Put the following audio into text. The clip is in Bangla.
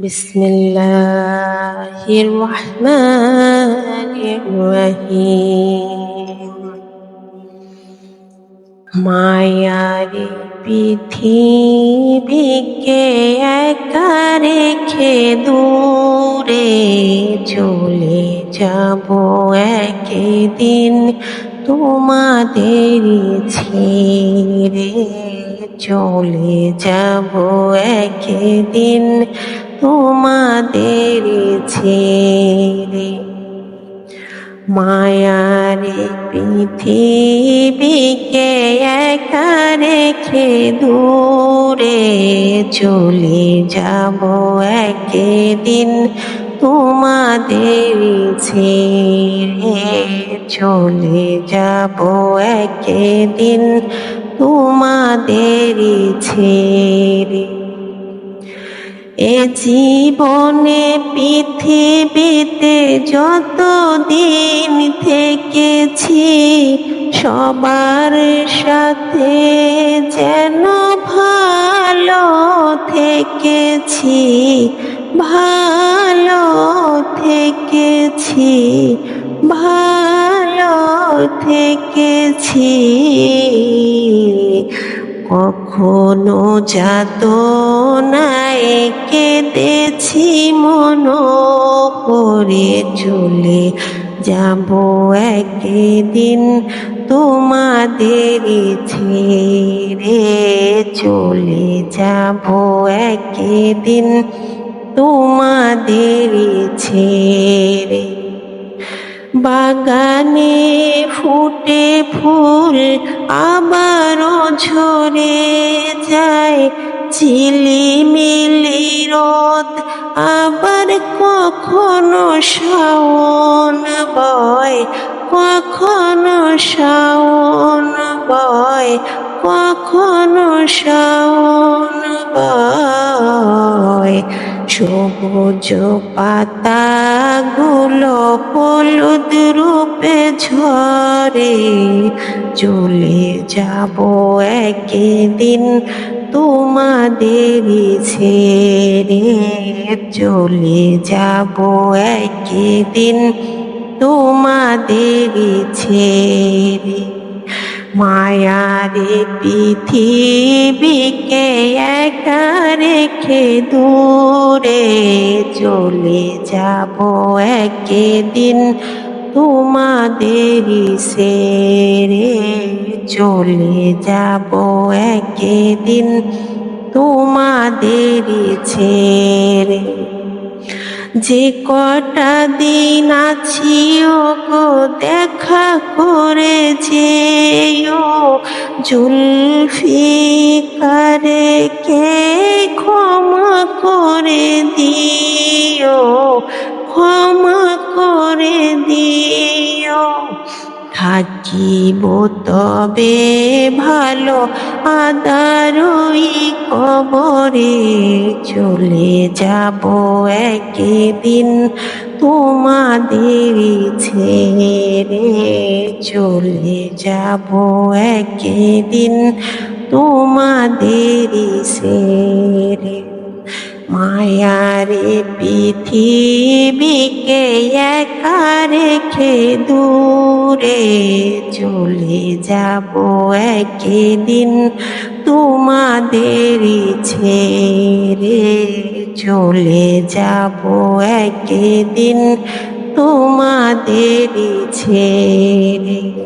بسم الله الرحمن الرحيم মায়ারে পৃথিবীকে একা রেখে দূরে চলে যাব একদিন তোমাদের ছেড়ে চলে যাব একদিন তোমাদের ছেড়ে মায়ারে পৃথিবীকে একা রেখে দূরে চলে যাব একদিন তোমাদের ছেড়ে চলে যাব একদিন তোমাদের ছেড়ে এ জীবনে পৃথিবীতে যত দিন থেকেছি, সবার সাথে যেন ভালো থেকেছি ভালো থেকেছি ভালো থেকেছি। কখনো যাত নাই কেঁদেছি মন করে চলে যাব একদিন। তোমাদের ছেড়ে চলে যাব একদিন। তোমাদের ছেড়ে বাগানে ফুটে ফুল, আবারও ঝরে যায় ঝিলিমিলি রোদ। আবার কখনো শাওন বয়, কখনো শাওন বয়, কখনো শাওন বয়। সবুজ পাতাগুলো হলুদ রূপে ঝরে চলে যাব একদিন। তোমাদের ছেড়ে চলে যাব একদিন। তোমাদের ছেড়ে মায়ারে পৃথিবীকে একা রেখে দূরে চলে যাব একদিন। তোমাদের সেরে চলে যাব একদিন। তোমাদের ছেড়ে। যে কটা দিন আছি গো দেখা করে যেও জুলফিকারে কে ক্ষমা করে দিও? ক্ষমা করে দিও থাকিব তবে ভালো আদারই কবরে চলে যাব একদিন। তোমাদের ছেড়ে চলে যাব একদিন। তোমাদের ছেড়ে মায়ারে পৃথিবীকে একা রেখে দূরে চলে যাব একদিন। তোমাদের ছেড়ে চলে যাব একদিন। তোমাদের ছেড়ে